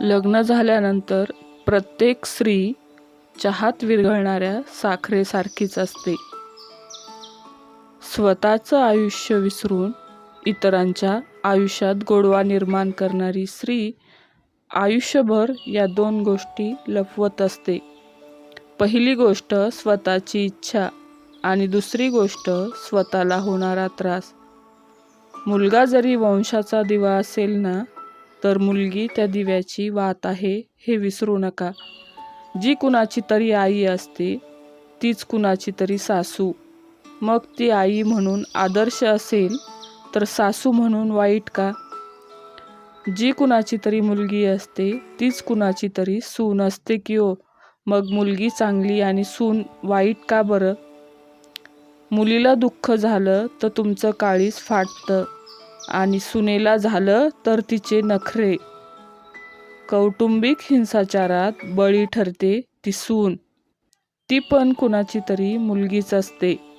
लग्न झाल्यानंतर प्रत्येक स्त्री चहात विरघळणाऱ्या साखरेसारखीच असते. स्वतःचं आयुष्य विसरून इतरांच्या आयुष्यात गोडवा निर्माण करणारी स्त्री आयुष्यभर या दोन गोष्टी लपवत असते. पहिली गोष्ट स्वतःची इच्छा आणि दुसरी गोष्ट स्वतःला होणारा त्रास. मुलगा जरी वंशाचा दिवा असेल ना तर मुलगी त्या दिव्याची वात आहे हे विसरू नका. जी कुणाची तरी आई असते तीच कुणाची तरी सासू. मग ती आई म्हणून आदर्श असेल तर सासू म्हणून वाईट का? जी कुणाची तरी मुलगी असते तीच कुणाची तरी सून असते की ओ मग मुलगी चांगली आणि सून वाईट का बरं? मुलीला दुःख झालं तर तुमचं काळीज फाटतं. आणि सुनेला झालं तर तिचे नखरे. कौटुंबिक हिंसाचारात बळी ठरते ती सून. ती पण कुणाची तरी मुलगीच असते.